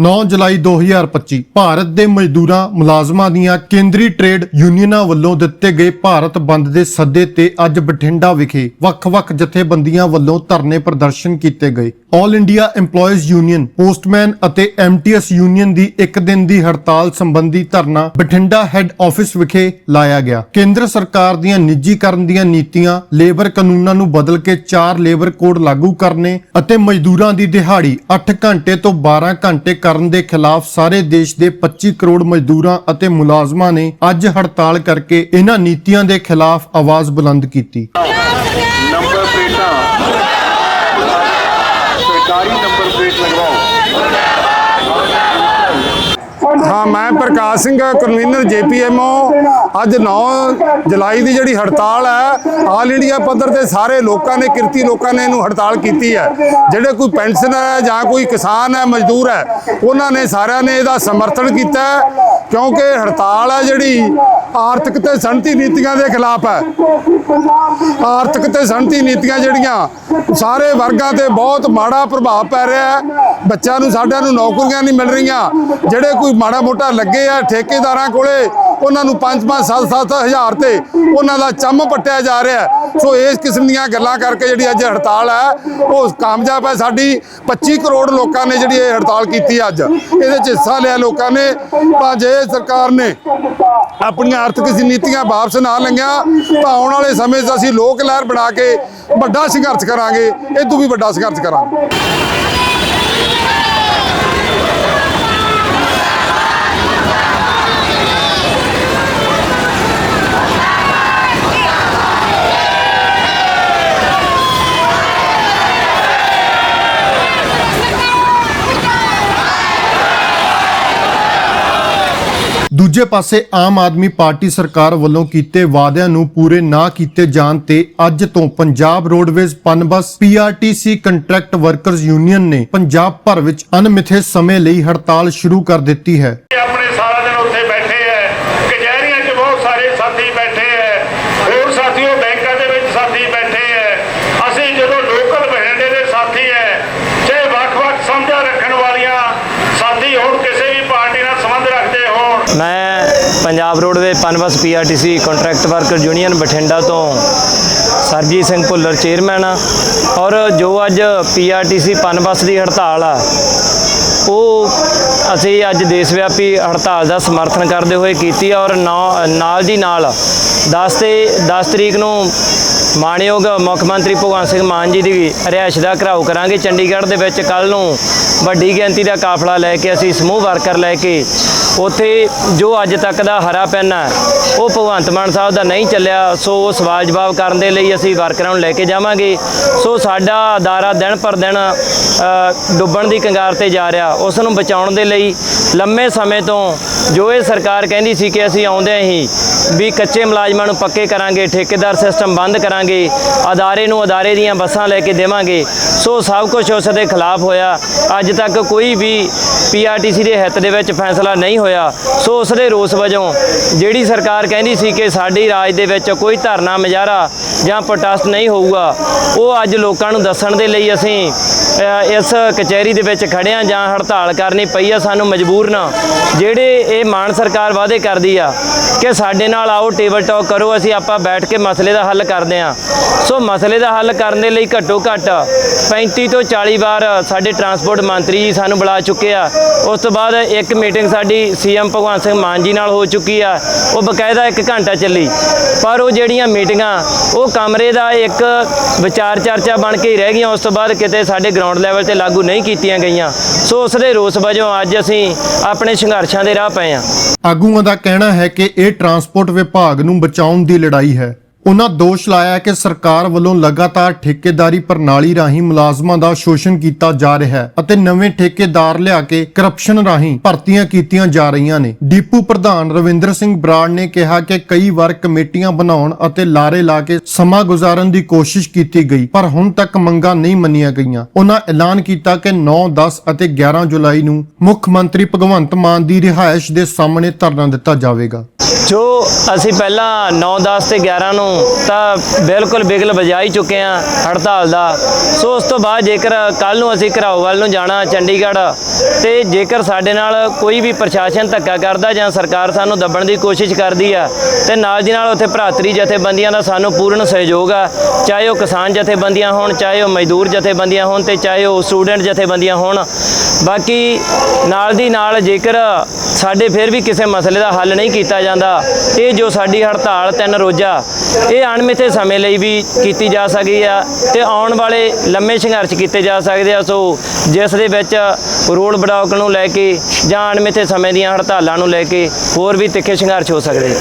9 ਜੁਲਾਈ 2025 ਭਾਰਤ ਦੇ ਮਜ਼ਦੂਰਾਂ ਮੁਲਾਜ਼ਮਾਂ ਦੀਆਂ ਕੇਂਦਰੀ ਟ੍ਰੇਡ ਯੂਨੀਅਨਾਂ ਵੱਲੋਂ ਦਿੱਤੇ ਗਏ ਭਾਰਤ ਬੰਦ ਦੇ ਸੱਦੇ ਤੇ ਅੱਜ ਬਠਿੰਡਾ ਵਿਖੇ ਵੱਖ-ਵੱਖ ਜਥੇਬੰਦੀਆਂ ਵੱਲੋਂ ਧਰਨੇ ਪ੍ਰਦਰਸ਼ਨ ਕੀਤੇ ਗਏ। All India EMPLOYEES union postman ਅਤੇ ਐਮਟੀਐਸ ਯੂਨੀਅਨ ਦੀ ਇੱਕ ਦਿਨ ਦੀ ਹੜਤਾਲ ਸੰਬੰਧੀ ਧਰਨਾ ਬਠਿੰਡਾ ਹੈੱਡ ਆਫਿਸ ਵਿਖੇ ਲਾਇਆ ਗਿਆ। ਕੇਂਦਰ ਸਰਕਾਰ ਦੀਆਂ ਨਿੱਜੀਕਰਨ ਦੀਆਂ ਨੀਤੀਆਂ, ਲੇਬਰ ਕਾਨੂੰਨਾਂ ਨੂੰ ਬਦਲ ਕੇ 4 ਲੇਬਰ ਕੋਡ ਲਾਗੂ ਕਰਨੇ ਅਤੇ ਮਜ਼ਦੂਰਾਂ ਦੀ ਦਿਹਾੜੀ 8 ਘੰਟੇ ਤੋਂ 12 ਘੰਟੇ ਕਰਨ ਦੇ ਖਿਲਾਫ ਸਾਰੇ ਦੇਸ਼ ਦੇ 25 ਕਰੋੜ ਮਜ਼ਦੂਰਾਂ ਅਤੇ ਮੁਲਾਜ਼ਮਾਂ ਨੇ ਅੱਜ ਹੜਤਾਲ ਕਰਕੇ ਇਹਨਾਂ ਨੀਤੀਆਂ ਦੇ ਖਿਲਾਫ ਆਵਾਜ਼ ਬੁਲੰਦ ਕੀਤੀ। ਹਾਂ, ਮੈਂ ਪ੍ਰਕਾਸ਼ ਸਿੰਘ ਕਨਵੀਨਰ ਜੇਪੀਐਮਓ। ਅੱਜ 9 ਜੁਲਾਈ ਦੀ ਜਿਹੜੀ ਹੜਤਾਲ ਹੈ ਆਲ ਇੰਡੀਆ ਪੱਧਰ ਤੇ ਸਾਰੇ ਲੋਕਾਂ ਨੇ, ਕਿਰਤੀ ਲੋਕਾਂ ਨੇ ਇਹਨੂੰ ਹੜਤਾਲ ਕੀਤੀ ਹੈ। ਜਿਹੜੇ ਕੋਈ ਪੈਨਸ਼ਨਰ ਹੈ ਜਾਂ ਕੋਈ ਕਿਸਾਨ ਹੈ, ਮਜ਼ਦੂਰ ਹੈ, ਉਹਨਾਂ ਨੇ ਸਾਰਿਆਂ ਨੇ ਇਹਦਾ ਸਮਰਥਨ ਕੀਤਾ ਕਿਉਂਕਿ ਹੜਤਾਲ ਹੈ ਜਿਹੜੀ ਆਰਥਿਕ ਤੇ ਸੰਤੀ ਨੀਤੀਆਂ ਦੇ ਖਿਲਾਫ ਹੈ। ਆਰਥਿਕ ਤੇ ਸੰਤੀ ਨੀਤੀਆਂ ਜਿਹੜੀਆਂ, ਸਾਰੇ ਵਰਗਾਂ ਤੇ ਬਹੁਤ ਮਾੜਾ ਪ੍ਰਭਾਵ ਪੈ ਰਿਹਾ ਹੈ। ਬੱਚਿਆਂ ਨੂੰ, ਸਾਡਿਆਂ ਨੂੰ ਨੌਕਰੀਆਂ ਨਹੀਂ ਮਿਲ ਰਹੀਆਂ। ਜਿਹੜੇ ਕੋਈ ਮਾੜਾ ਮੋਟਾ ਲੱਗੇ ਆ ਠੇਕੇਦਾਰਾਂ ਕੋਲੇ ਉਹਨਾਂ ਨੂੰ 5-5 7-7 ਹਜ਼ਾਰ ਤੇ ਉਹਨਾਂ ਦਾ ਚੰਮ ਪੱਟਿਆ ਜਾ ਰਿਹਾ ਸੋ ਇਸ ਕਿਸਮ ਦੀਆਂ ਗੱਲਾਂ ਕਰਕੇ ਜਿਹੜੀ ਅੱਜ ਹੜਤਾਲ ਹੈ, ਉਹ ਕਾਮਯਾਬ ਹੈ ਸਾਡੀ। 25 ਕਰੋੜ ਲੋਕਾਂ ਨੇ ਜਿਹੜੀ ਇਹ ਹੜਤਾਲ ਕੀਤੀ ਅੱਜ। ਇਹਦੇ 'ਚ ਹਿੱਸਾ ਲਿਆ ਲੋਕਾਂ ਨੇ। ਤਾਂ ਜੇ ਸਰਕਾਰ ਨੇ ਆਪਣੀਆਂ ਆਰਥਿਕ ਨੀਤੀਆਂ ਵਾਪਸ ਨਾ ਲਈਆਂ ਤਾਂ ਆਉਣ ਵਾਲੇ ਸਮੇਂ 'ਚ ਅਸੀਂ ਲੋਕ ਲਹਿਰ ਬਣਾ ਕੇ ਵੱਡਾ ਸੰਘਰਸ਼ ਕਰਾਂਗੇ। ਇਹ ਤੋਂ ਵੀ ਵੱਡਾ ਸੰਘਰਸ਼ ਕਰਾਂਗੇ। ਦੂਜੇ ਪਾਸੇ ਆਮ ਆਦਮੀ ਪਾਰਟੀ ਸਰਕਾਰ ਵੱਲੋਂ ਕੀਤੇ ਵਾਅਦਿਆਂ ਨੂੰ ਪੂਰੇ ਨਾ ਕੀਤੇ ਜਾਣ ਤੇ ਅੱਜ ਤੋਂ Punjab roadways Punbus PRTC contract workers union ਨੇ ਪੰਜਾਬ ਭਰ ਵਿੱਚ ਅਣਮਿੱਥੇ ਸਮੇਂ ਲਈ ਹੜਤਾਲ ਸ਼ੁਰੂ ਕਰ ਦਿੱਤੀ ਹੈ ਇਹ ਆਪਣੇ ਸਾਰਾ ਦਿਨ ਉੱਥੇ ਬੈਠੇ ਐ ਕਚਹਿਰੀਆਂ 'ਚ ਬਹੁਤ ਸਾਰੇ ਸਾਥੀ ਬੈਠੇ ਐ ਹੋਰ ਸਾਥੀਓ ਬੈਂਕਾਂ ਦੇ ਵਿੱਚ ਸਾਥੀ ਬੈਠੇ ਐ ਅਸੀਂ ਜਦੋਂ ਲੋਕਲ ਬਹਿੰਡੇ ਦੇ ਸਾਥੀ ਐ ਚਾਹੇ ਵੱਖ-ਵੱਖ ਸਮਝਾਂ ਰੱਖਣ ਵਾਲੀਆਂ ਸਾਥੀ ਹੋਣ ਕਿਸੇ ਵੀ ਪਾਰਟੀ ਨਾਲ ਸੰਬੰਧ ਰੱਖਦੇ ਹੋਣ ਮੈਂ Punjab roadway Punbus PRTC contract worker union Bathinda ਤੋਂ ਸਰਜੀਤ ਸਿੰਘ ਭੁੱਲਰ ਚੇਅਰਮੈਨ ਆ। ਔਰ ਜੋ ਅੱਜ ਪੀਆਰਟੀਸੀ ਪਨਬਸ ਦੀ ਹੜਤਾਲ ਆ, ਉਹ ਅਸੀਂ ਅੱਜ ਦੇਸ਼ ਵਿਆਪੀ ਹੜਤਾਲ ਦਾ ਸਮਰਥਨ ਕਰਦੇ ਹੋਏ ਕੀਤੀ ਔਰ ਨੌ- ਨਾਲ ਦੀ ਨਾਲ 10 ਤੇ 10 ਤਰੀਕ ਨੂੰ ਮਾਣਯੋਗ ਮੁੱਖ ਮੰਤਰੀ ਭਗਵੰਤ ਸਿੰਘ ਮਾਨ ਜੀ ਦੀ ਰਿਹਾਇਸ਼ ਦਾ ਘਰਾਓ ਕਰਾਂਗੇ। ਚੰਡੀਗੜ੍ਹ ਦੇ ਵਿੱਚ ਕੱਲ ਨੂੰ ਵੱਡੀ ਗਿਣਤੀ ਦਾ ਕਾਫਲਾ ਲੈ ਕੇ ਅਸੀਂ ਸਮੂਹ ਵਰਕਰ ਲੈ ਕੇ ਉੱਥੇ ਜੋ ਅੱਜ ਤੱਕ ਦਾ ਹਰਾ ਪੈਨ ਉਹ ਭਗਵੰਤ ਮਾਨ ਸਾਹਿਬ ਦਾ ਨਹੀਂ ਚੱਲਿਆ। ਸੋ ਉਹ ਸਵਾਲ ਜਵਾਬ ਕਰਨ ਦੇ ਲਈ ਅਸੀਂ ਵਰਕਰਾਂ ਨੂੰ ਲੈ ਕੇ ਜਾਵਾਂਗੇ। ਸੋ ਸਾਡਾ ਅਦਾਰਾ ਦਿਨ ਪਰ ਦਿਨ ਡੁੱਬਣ ਦੀ ਕੰਗਾਰ ਤੇ ਜਾ ਰਿਹਾ। ਉਸ ਨੂੰ ਬਚਾਉਣ ਦੇ ਲਈ ਲੰਮੇ ਸਮੇਂ ਤੋਂ ਜੋ ਇਹ ਸਰਕਾਰ ਕਹਿੰਦੀ ਸੀ ਕਿ ਅਸੀਂ ਆਉਂਦਿਆਂ ਹੀ ਵੀ ਕੱਚੇ ਮੁਲਾਜ਼ਮਾਂ ਨੂੰ ਪੱਕੇ ਕਰਾਂਗੇ, ਠੇਕੇਦਾਰ ਸਿਸਟਮ ਬੰਦ ਕਰਾਂਗੇ, ਅਦਾਰੇ ਨੂੰ ਅਦਾਰੇ ਦੀਆਂ ਬੱਸਾਂ ਲੈ ਕੇ ਦੇਵਾਂਗੇ। ਸੋ ਸਭ ਕੁਝ ਉਸ ਦੇ ਖਿਲਾਫ ਹੋਇਆ। ਅੱਜ ਤੱਕ ਕੋਈ ਵੀ ਪੀਆਰਟੀਸੀ ਦੇ ਹਿੱਤ ਦੇ ਵਿੱਚ ਫੈਸਲਾ ਨਹੀਂ ਹੋਇਆ, ਸੋ ਉਸ ਦੇ ਰੋਸ ਵਜੋਂ ਜਿਹੜੀ ਸਰਕਾਰ ਕਹਿੰਦੀ ਸੀ ਕਿ ਸਾਡੀ ਰਾਜ ਦੇ ਵਿੱਚ ਕੋਈ ਧਰਨਾ ਮੁਜ਼ਾਹਰਾ ਜਾਂ ਪ੍ਰੋਟੈਸਟ ਨਹੀਂ ਹੋਊਗਾ, ਉਹ ਅੱਜ ਲੋਕਾਂ ਨੂੰ ਦੱਸਣ ਦੇ ਲਈ ਅਸੀਂ ਇਸ ਕਚਹਿਰੀ ਦੇ ਵਿੱਚ ਖੜਿਆਂ ਜਾਂ ਹੜਤਾਲ ਕਰਨੀ ਪਈ ਆ, ਸਾਨੂੰ ਮਜ਼ਬੂਰ ਨਾ ਜਿਹੜੇ ਇਹ ਮਾਨ ਸਰਕਾਰ ਵਾਅਦੇ ਕਰਦੀ ਆ ਕਿ ਸਾਡੇ ਨਾਲ ਆਓ ਟੇਬਲ ਟਾਕ ਕਰੋ, ਅਸੀਂ ਆਪਾਂ ਬੈਠ ਕੇ ਮਸਲੇ ਦਾ ਹੱਲ ਕਰਦੇ ਆ ਸੋ ਮਸਲੇ ਦਾ ਹੱਲ ਕਰਨ ਦੇ ਲਈ ਘੱਟੋ ਘੱਟ 35 ਤੋਂ 40 ਵਾਰ ਸਾਡੇ ਟਰਾਂਸਪੋਰਟ ਮੰਤਰੀ ਜੀ ਸਾਨੂੰ ਬੁਲਾ ਚੁੱਕੇ ਆ। ਉਸ ਤੋਂ ਬਾਅਦ ਇੱਕ ਮੀਟਿੰਗ ਸਾਡੀ ਸੀਐਮ ਭਗਵੰਤ ਸਿੰਘ ਮਾਨ ਜੀ ਨਾਲ ਹੋ ਚੁੱਕੀ ਆ। ਉਹ ਬਕਾਇਦਾ ਇੱਕ ਘੰਟਾ ਚੱਲੀ। ਪਰ ਉਹ ਜਿਹੜੀਆਂ ਮੀਟਿੰਗਾਂ, ਉਹ ਕਮਰੇ ਦਾ ਇੱਕ ਵਿਚਾਰ ਚਰਚਾ ਬਣ ਕੇ ਹੀ ਰਹਿ ਗਈਆਂ। ਉਸ ਤੋਂ ਬਾਅਦ ਕਿਤੇ ਸਾਡੇ ਗਰਾਊਂਡ ਲੈਵਲ ਤੇ ਲਾਗੂ ਨਹੀਂ ਕੀਤੀਆਂ ਗਈਆਂ। ਸੋ ਉਸ ਦੇ ਰੋਸ ਵਜੋਂ ਅੱਜ ਅਸੀਂ ਆਪਣੇ ਸੰਘਰਸ਼ਾਂ ਦੇ ਰਾਹ ਪਏ ਹਾਂ। ਆਗੂਆਂ ਦਾ ਕਹਿਣਾ ਹੈ ਕਿ ਇਹ ਟਰਾਂਸਪੋਰਟ ਵਿਭਾਗ ਨੂੰ ਬਚਾਉਣ ਦੀ ਲੜਾਈ ਹੈ। ਉਹਨਾਂ ਦੋਸ਼ ਲਾਇਆ ਕਿ ਸਰਕਾਰ ਵੱਲੋਂ ਲਗਾਤਾਰ ਠੇਕੇਦਾਰੀ ਪ੍ਰਣਾਲੀ ਰਾਹੀਂ ਮੁਲਾਜ਼ਮਾਂ ਦਾ ਸ਼ੋਸ਼ਣ ਕੀਤਾ ਜਾ ਰਿਹਾ ਹੈ ਅਤੇ ਨਵੇਂ ਠੇਕੇਦਾਰ ਲਿਆ ਕੇ ਕਰਪਸ਼ਨ ਰਾਹੀਂ ਭਰਤੀਆਂ ਕੀਤੀਆਂ ਜਾ ਰਹੀਆਂ ਨੇ। ਡੀਪੂ ਪ੍ਰਧਾਨ ਰਵਿੰਦਰ ਸਿੰਘ ਬਰਾੜ ਨੇ ਕਿਹਾ ਕਿ ਕਈ ਵਾਰ ਕਮੇਟੀਆਂ ਬਣਾਉਣ ਅਤੇ ਲਾਰੇ ਲਾ ਕੇ ਸਮਾਂ ਗੁਜ਼ਾਰਨ ਦੀ ਕੋਸ਼ਿਸ਼ ਕੀਤੀ ਗਈ, ਪਰ ਹੁਣ ਤੱਕ ਮੰਗਾਂ ਨਹੀਂ ਮੰਨੀਆਂ ਗਈਆਂ। ਉਹਨਾਂ ਐਲਾਨ ਕੀਤਾ ਕਿ 9 10 ਅਤੇ 11 ਜੁਲਾਈ ਨੂੰ ਮੁੱਖ ਮੰਤਰੀ ਭਗਵੰਤ ਮਾਨ ਦੀ ਰਿਹਾਇਸ਼ ਦੇ ਸਾਹਮਣੇ ਧਰਨਾ ਦਿੱਤਾ ਜਾਵੇਗਾ। ਜੋ ਅਸੀਂ ਪਹਿਲਾਂ 9 10 ਤੇ 11 ਨੂੰ ਤਾਂ ਬਿਲਕੁਲ ਬਿਗਲ ਵਜਾਈ ਚੁੱਕੇ ਆ ਹੜਤਾਲ ਦਾ। ਸੋ ਉਸ ਤੋਂ ਬਾਅਦ ਜੇਕਰ ਕੱਲ ਨੂੰ ਅਸੀਂ ਘਰਾਓ ਵੱਲ ਨੂੰ ਜਾਣਾ, ਚੰਡੀਗੜ੍ਹ, ਤੇ ਜੇਕਰ ਸਾਡੇ ਨਾਲ ਕੋਈ ਵੀ ਪ੍ਰਸ਼ਾਸਨ ਧੱਕਾ ਕਰਦਾ ਜਾਂ ਸਰਕਾਰ ਸਾਨੂੰ ਦੱਬਣ ਦੀ ਕੋਸ਼ਿਸ਼ ਕਰਦੀ ਆ, ਤੇ ਨਾਲ ਦੀ ਨਾਲ ਉੱਥੇ ਭਰਾਤਰੀ ਜਥੇਬੰਦੀਆਂ ਦਾ ਸਾਨੂੰ ਪੂਰਨ ਸਹਿਯੋਗ ਆ। ਚਾਹੇ ਉਹ ਕਿਸਾਨ ਜਥੇਬੰਦੀਆਂ ਹੋਣ, ਚਾਹੇ ਉਹ ਮਜ਼ਦੂਰ ਜਥੇਬੰਦੀਆਂ ਹੋਣ, ਤੇ ਚਾਹੇ ਉਹ ਸਟੂਡੈਂਟ ਜਥੇਬੰਦੀਆਂ ਹੋਣ। ਬਾਕੀ ਨਾਲ ਦੀ ਨਾਲ ਜੇਕਰ ਸਾਡੇ ਫਿਰ ਵੀ ਕਿਸੇ ਮਸਲੇ ਦਾ ਹੱਲ ਨਹੀਂ ਕੀਤਾ ਜਾਂਦਾ। ਇਹ ਜੋ ਸਾਡੀ ਹੜਤਾਲ, ਤਿੰਨ ਰੋਜ਼ਾ, ਇਹ ਅਣਮਿੱਥੇ ਸਮੇਂ ਲਈ ਵੀ ਕੀਤੀ ਜਾ ਸਕਦੀ ਆ ਤੇ ਆਉਣ ਵਾਲੇ ਲੰਮੇ ਸੰਘਰਸ਼ ਕੀਤੇ ਜਾ ਸਕਦੇ ਆ। ਸੋ ਜਿਸ ਦੇ ਵਿੱਚ ਰੋਡ ਬਲੌਕ ਨੂੰ ਲੈ ਕੇ ਜਾਂ ਅਣਮਿੱਥੇ ਸਮੇਂ ਦੀਆਂ ਹੜਤਾਲਾਂ ਨੂੰ ਲੈ ਕੇ ਹੋਰ ਵੀ ਤਿੱਖੇ ਸੰਘਰਸ਼ ਹੋ ਸਕਦੇ।